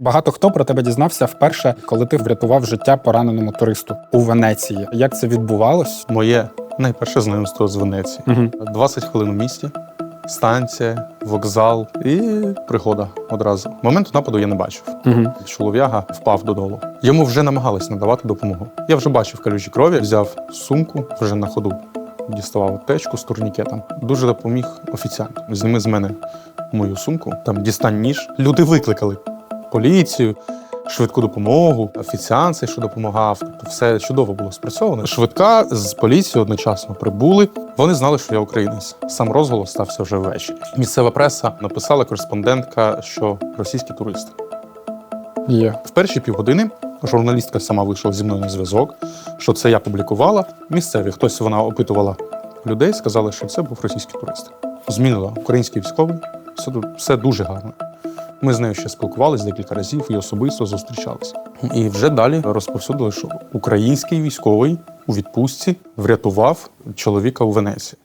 Багато хто про тебе дізнався вперше, коли ти врятував життя пораненому туристу у Венеції. Як це відбувалось? Моє найперше знайомство з Венеції. Угу. 20 хвилин у місті, станція, вокзал і пригода одразу. Моменту нападу я не бачив. Угу. Чолов'яга впав додолу. Йому вже намагались надавати допомогу. Я вже бачив калюжі крові, взяв сумку вже на ходу, діставав аптечку з турнікетом. Дуже допоміг офіціант. Зніми з мене мою сумку, там дістань ніж. Люди викликали поліцію. Швидку допомогу, офіціант цей, що допомагав. Тобто все чудово було спрацьовано. Швидка з поліцією одночасно прибули. Вони знали, що я українець. Сам розголос стався вже ввечері. Місцева преса написала кореспондентка, що російські туристи. Є. В перші півгодини журналістка сама вийшла зі мною на зв'язок, що це я публікувала. Місцеві хтось вона опитувала людей, сказали, що це був російський турист. Змінила український військовий. Все, все дуже гарно. Ми з нею ще спілкувалися декілька разів і особисто зустрічалися. І вже далі розповсюдили, що український військовий у відпустці врятував чоловіка у Венеції.